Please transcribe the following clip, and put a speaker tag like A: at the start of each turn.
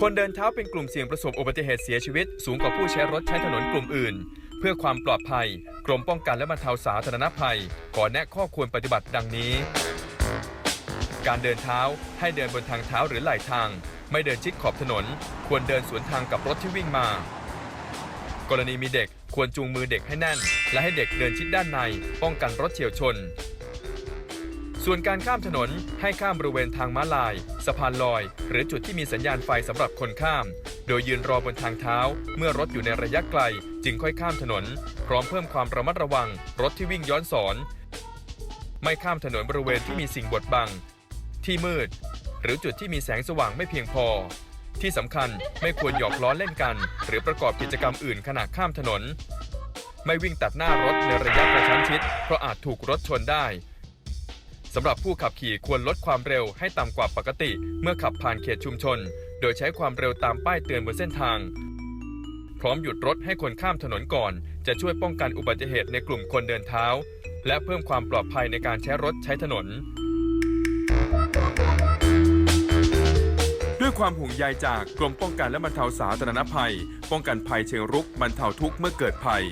A: คนเดินเท้าเป็นกลุ่มเสี่ยงประสบอุบัติเหตุเสียชีวิต สูงกว่าผู้ใช้รถใช้ถนนกลุ่มอื่น เพื่อความปลอดภัย กรมป้องกันและบรรเทาสาธารณภัย ขอแนะข้อควรปฏิบัติดังนี้ การเดินเท้าให้เดินบนทางเท้าหรือไหล่ทาง ไม่เดินชิดขอบถนน ควรเดินสวนทางกับรถที่วิ่งมา กรณีมีเด็กควรจูงมือเด็กให้แน่น และให้เด็กเดินชิดด้านใน ป้องกันรถเฉียวชน ส่วนการข้ามถนนให้ข้ามบริเวณทางม้าลาย สะพานลอย หรือจุดที่มีสัญญาณไฟสำหรับคนข้าม โดยยืนรอบนทางเท้า เมื่อรถอยู่ในระยะไกล จึงค่อยข้ามถนน พร้อมเพิ่มความระมัดระวัง รถที่วิ่งย้อนสอน ไม่ข้ามถนนบริเวณที่มีสิ่งบดบัง ที่มืด หรือจุดที่มีแสงสว่างไม่เพียงพอ ที่สำคัญไม่ควรหยอกล้อเล่นกัน หรือประกอบกิจกรรมอื่นขณะข้ามถนน ไม่วิ่งตัดหน้ารถในระยะกระชั้นชิด เพราะอาจถูกรถชนได้ สำหรับผู้ขับขี่ควรลดความเร็วให้ต่ำกว่าปกติ เมื่อขับผ่านเขตชุมชน โดยใช้ความเร็วตามป้ายเตือนบนเส้นทาง พร้อมหยุดรถให้คนข้ามถนนก่อน จะช่วยป้องกันอุบัติเหตุในกลุ่มคนเดินเท้า และเพิ่มความปลอดภัยในการใช้รถใช้ถนน ด้วยความห่วงใยจากกรมป้องกันและบรรเทาสาธารณภัย ป้องกันภัยเชิงรุกบรรเทาทุกข์เมื่อเกิดภัย